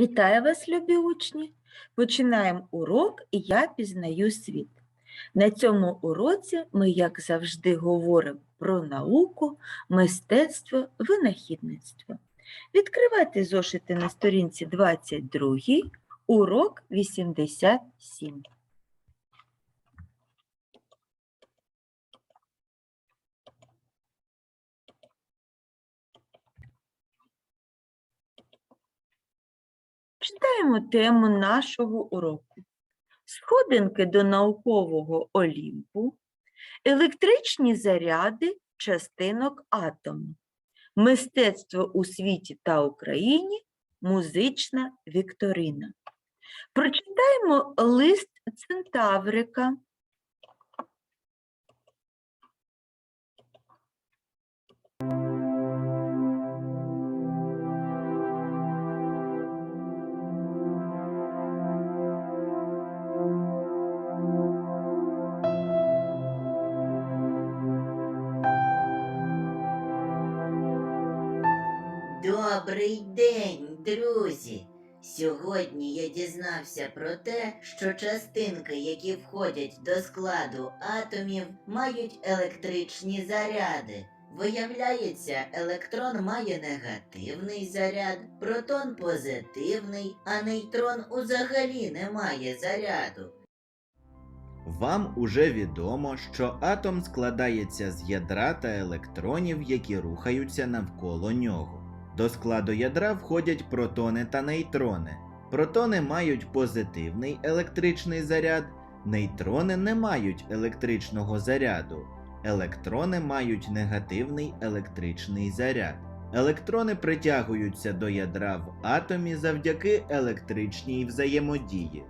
Вітаю вас, любі учні! Починаємо урок Я пізнаю світ. На цьому уроці ми, як завжди, говоримо про науку, мистецтво, винахідництво. Відкривайте зошити на сторінці 22, урок 87. Читаємо тему нашого уроку. Сходинки до наукового Олімпу, електричні заряди частинок атому, мистецтво у світі та Україні, музична вікторина. Прочитаємо лист Центаврика. Добрий день, друзі! Сьогодні я дізнався про те, що частинки, які входять до складу атомів, мають електричні заряди. Виявляється, електрон має негативний заряд, протон позитивний, а нейтрон взагалі не має заряду. Вам уже відомо, що атом складається з ядра та електронів, які рухаються навколо нього. До складу ядра входять протони та нейтрони. Протони мають позитивний електричний заряд, нейтрони не мають електричного заряду. Електрони мають негативний електричний заряд. Електрони притягуються до ядра в атомі завдяки електричній взаємодії.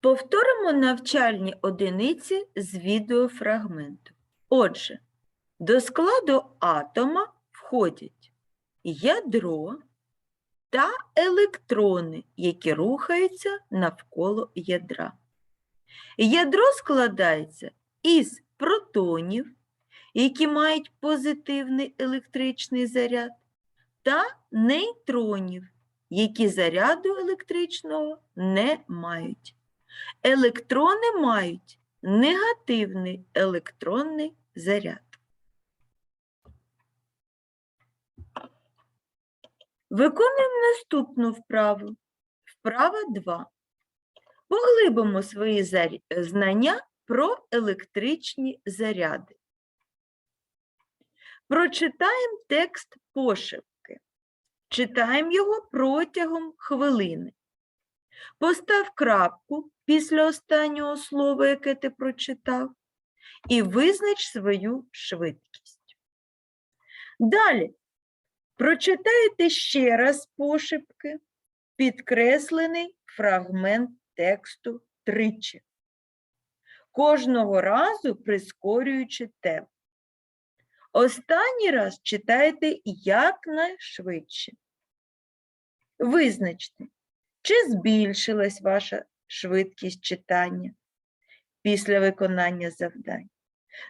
Повторимо навчальні одиниці з відеофрагменту. Отже, до складу атома входять ядро та електрони, які рухаються навколо ядра. Ядро складається із протонів, які мають позитивний електричний заряд, та нейтронів, які заряду електричного не мають. Електрони мають негативний електронний заряд. Виконуємо наступну вправу. Вправа 2. Поглибимо свої знання про електричні заряди. Прочитаємо текст пошепки. Читаємо його протягом хвилини. Постав крапку після останнього слова, яке ти прочитав, і визнач свою швидкість. Далі прочитайте ще раз пошепки підкреслений фрагмент тексту тричі, кожного разу прискорюючи темп. Останній раз читайте якнайшвидше. Визначте, чи збільшилась ваша швидкість читання після виконання завдань.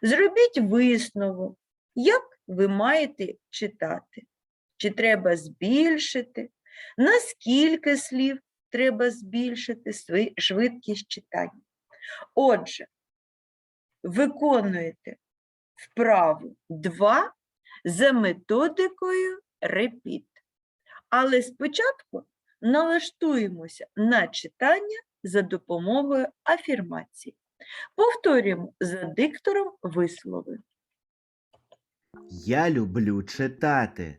Зробіть висновок, як ви маєте читати. Чи треба збільшити, наскільки слів треба збільшити швидкість читання. Отже, виконуєте вправу 2 за методикою repeat. Але спочатку налаштуємося на читання за допомогою афірмації. Повторюємо за диктором вислови. Я люблю читати.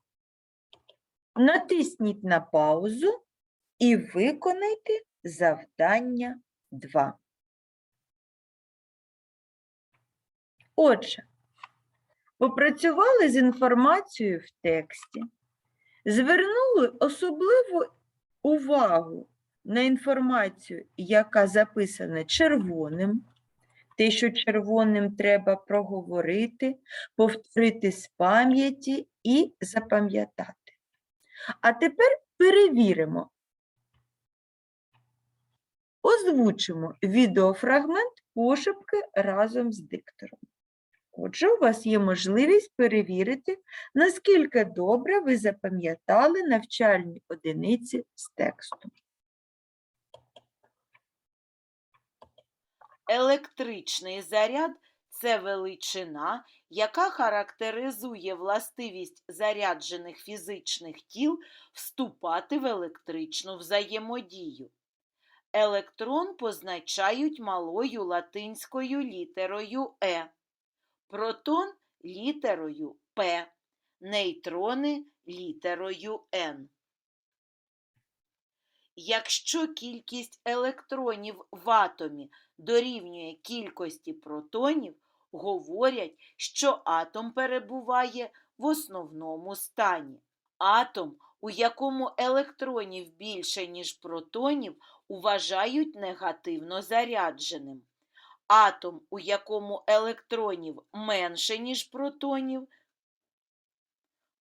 Натисніть на паузу і виконайте завдання 2. Отже, попрацювали з інформацією в тексті, звернули особливу увагу на інформацію, яка записана червоним. Те, що червоним треба проговорити, повторити з пам'яті і запам'ятати. А тепер перевіримо. Озвучимо відеофрагмент пошепки разом з диктором. Отже, у вас є можливість перевірити, наскільки добре ви запам'ятали навчальні одиниці з тексту. Електричний заряд це величина, яка характеризує властивість заряджених фізичних тіл вступати в електричну взаємодію. Електрон позначають малою латинською літерою Е, протон літерою П, нейтрони літерою Н. Якщо кількість електронів в атомі дорівнює кількості протонів, говорять, що атом перебуває в основному стані. Атом, у якому електронів більше, ніж протонів, вважають негативно зарядженим. Атом, у якому електронів менше, ніж протонів,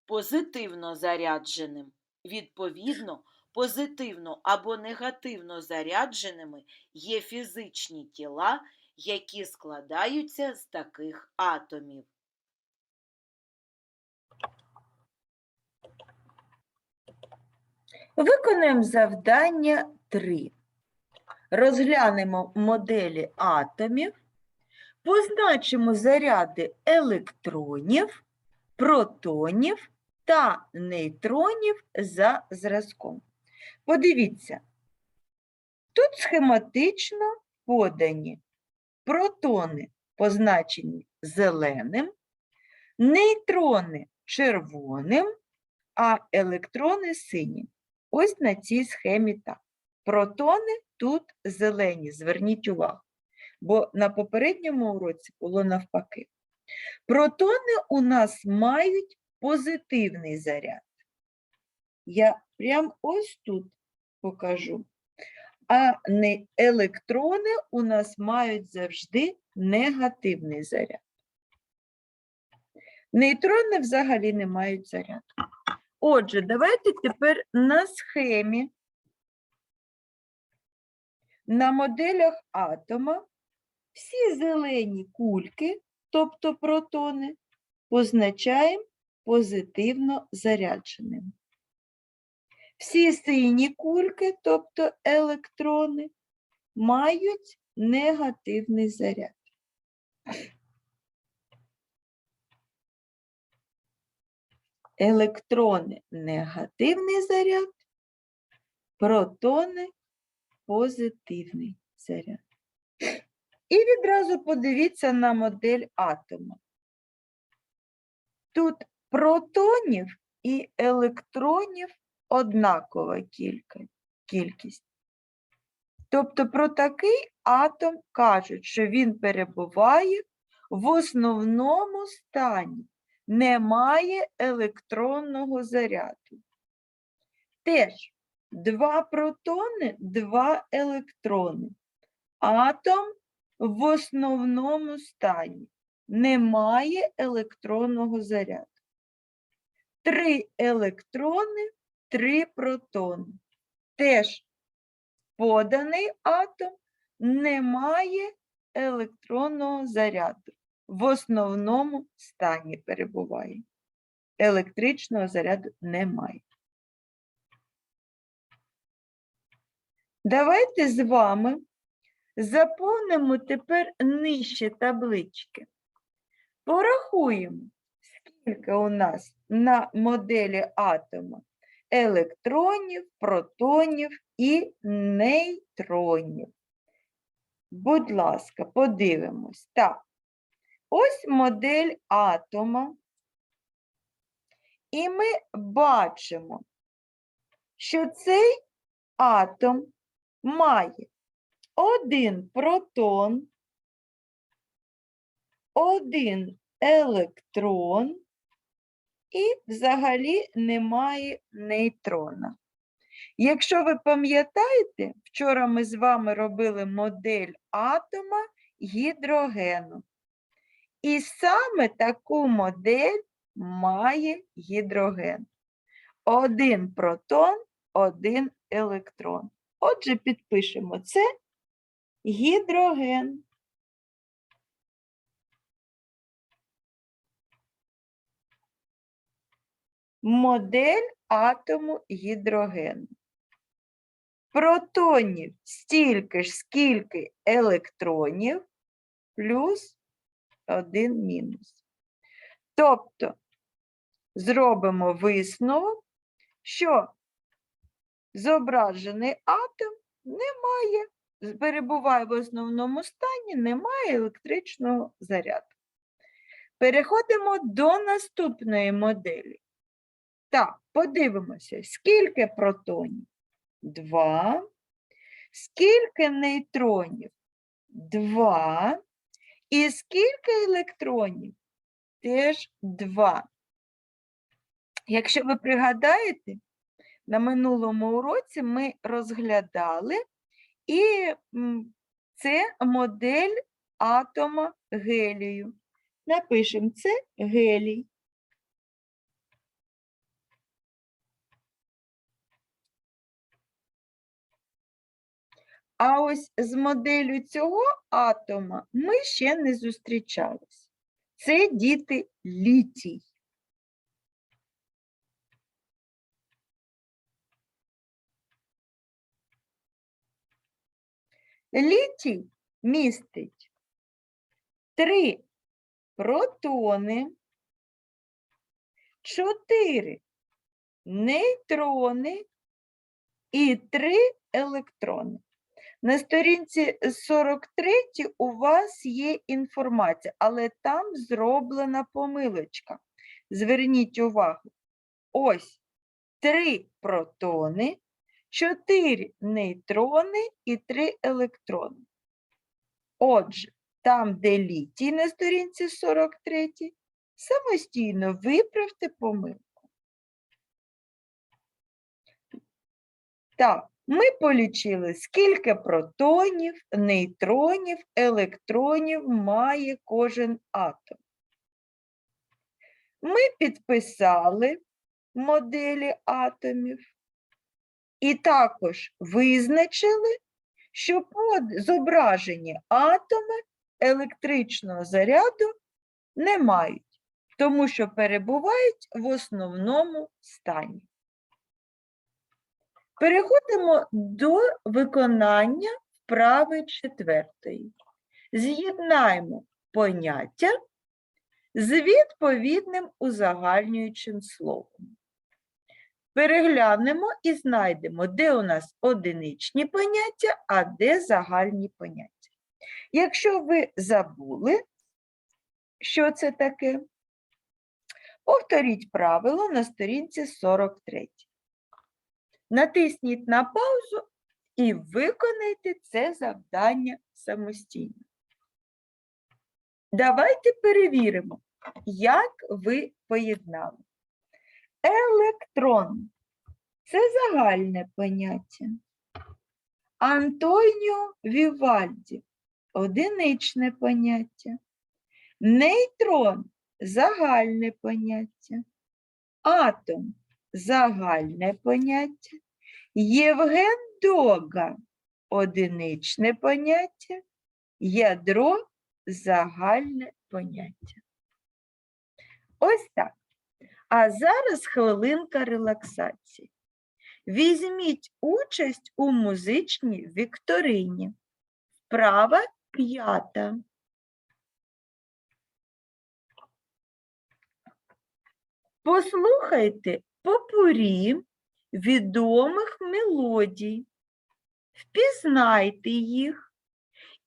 позитивно зарядженим. Відповідно, позитивно або негативно зарядженими є фізичні тіла, які складаються з таких атомів. Виконаємо завдання 3. Розглянемо моделі атомів, позначимо заряди електронів, протонів та нейтронів за зразком. Подивіться, тут схематично подані протони, позначені зеленим, нейтрони червоним, а електрони синім. Ось на цій схемі так. Протони тут зелені, зверніть увагу, бо на попередньому уроці було навпаки. Протони у нас мають позитивний заряд. Я прям ось тут покажу. А не електрони у нас мають завжди негативний заряд. Нейтрони взагалі не мають заряду. Отже, давайте тепер на схемі, на моделях атома всі зелені кульки, тобто протони, позначаємо позитивно зарядженими. Всі сині кульки, тобто електрони, мають негативний заряд. Електрони негативний заряд, протони позитивний заряд. І відразу подивіться на модель атома. Тут протонів і електронів однакова кількість. Тобто про такий атом кажуть, що він перебуває в основному стані немає електронного заряду. Теж два протони, два електрони. Атом в основному стані немає електронного заряду. Три електрони, три протони. Теж поданий атом не має електронного заряду в основному стані перебуває. Електричного заряду немає. Давайте з вами заповнимо тепер нижче таблички. Порахуємо, скільки у нас на моделі атома електронів, протонів і нейтронів. Будь ласка, подивимось. Так. Ось модель атома. І ми бачимо, що цей атом має один протон, один електрон і взагалі немає нейтрона. Якщо ви пам'ятаєте, вчора ми з вами робили модель атома гідрогену. І саме таку модель має гідроген. Один протон, один електрон. Отже, підпишемо це гідроген. Модель атому гідрогену. Протонів стільки ж, скільки електронів, плюс один мінус. Тобто зробимо висновок, що зображений атом не має, перебуває в основному стані, не має електричного заряду. Переходимо до наступної моделі. Так, подивимося, скільки протонів? Два. Скільки нейтронів? Два. І скільки електронів? Теж два. Якщо ви пригадаєте, на минулому уроці ми розглядали, і це модель атома гелію. Напишемо це гелій. А ось з моделлю цього атома ми ще не зустрічались. Це діти літій. Літій містить три протони, чотири нейтрони і три електрони. На сторінці 43 у вас є інформація, але там зроблена помилочка. Зверніть увагу. Ось три протони, чотири нейтрони і три електрони. Отже, там, де літій на сторінці 43, самостійно виправте помилку. Так, ми полічили, скільки протонів, нейтронів, електронів має кожен атом. Ми підписали моделі атомів і також визначили, що зображені атоми електричного заряду не мають, тому що перебувають в основному стані. Переходимо до виконання вправи четвертої. З'єднаємо поняття з відповідним узагальнюючим словом. Переглянемо і знайдемо, де у нас одиничні поняття, а де загальні поняття. Якщо ви забули, що це таке, повторіть правило на сторінці 43. Натисніть на паузу і виконайте це завдання самостійно. Давайте перевіримо, як ви поєднали. Електрон це загальне поняття. Антоніо Вівальді одиничне поняття. Нейтрон загальне поняття. Атом загальне поняття. Євген Дога одиничне поняття. Ядро загальне поняття. Ось так. А зараз хвилинка релаксації. Візьміть участь у музичній вікторині. Вправа п'ята. Послухайте попурі відомих мелодій, впізнайте їх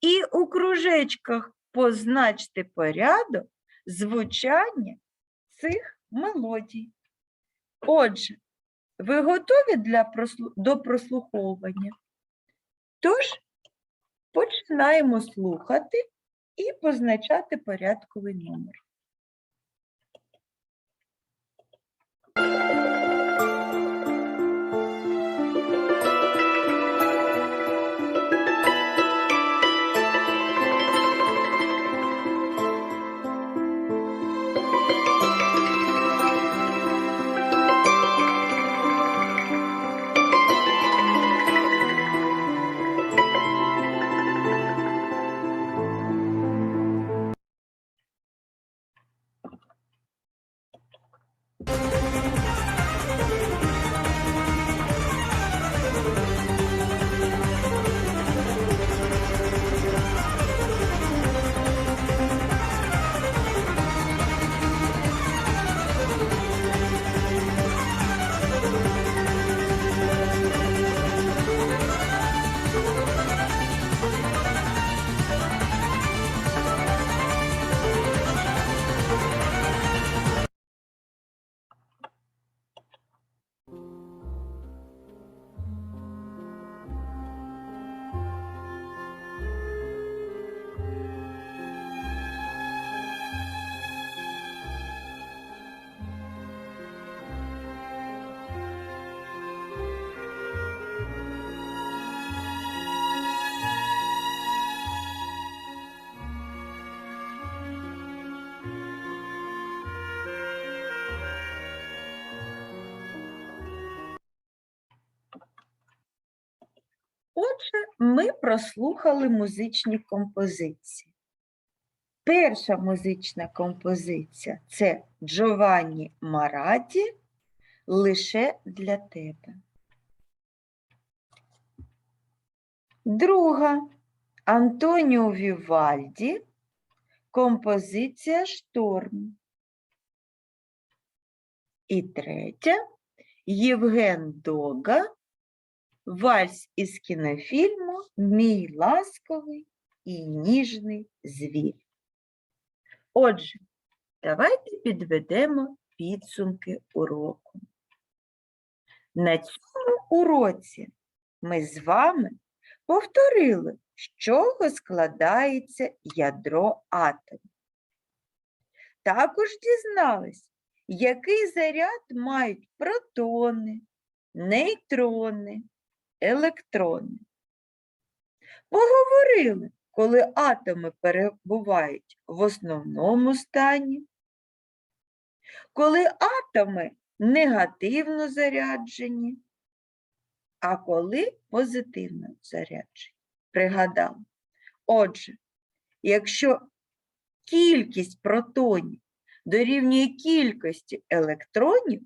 і у кружечках позначте порядок звучання цих мелодій. Отже, ви готові для прослу- до прослуховування? Тож, починаємо слухати і позначати порядковий номер. Отже, ми прослухали музичні композиції. Перша музична композиція це Джованні Мараті лише для тебе. Друга Антоніо Вівальді композиція Шторм. І третя Євген Дога Вальс із кінофільму Мій ласковий і ніжний звір. Отже, давайте підведемо підсумки уроку. На цьому уроці ми з вами повторили, з чого складається ядро атому. Також дізнались, який заряд мають протони, нейтрони, електрони. Поговорили, коли атоми перебувають в основному стані, коли атоми негативно заряджені, а коли позитивно заряджені. Пригадали. Отже, якщо кількість протонів дорівнює кількості електронів,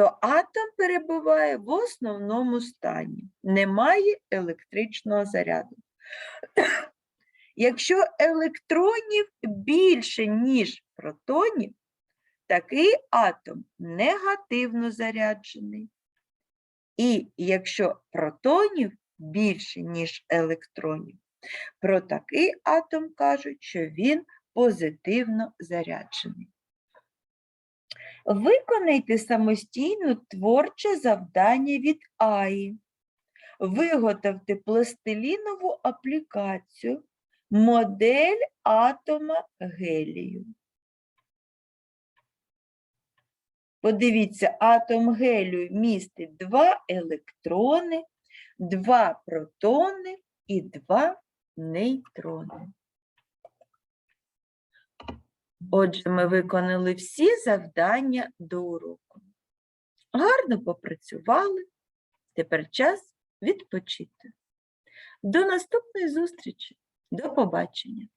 то атом перебуває в основному стані, немає електричного заряду. Якщо електронів більше, ніж протонів, такий атом негативно заряджений. І якщо протонів більше, ніж електронів, про такий атом кажуть, що він позитивно заряджений. Виконайте самостійно творче завдання від АІ. Виготовте пластилінову аплікацію модель атома гелію. Подивіться, атом гелію містить два електрони, два протони і два нейтрони. Отже, ми виконали всі завдання до уроку. Гарно попрацювали. Тепер час відпочити. До наступної зустрічі. До побачення.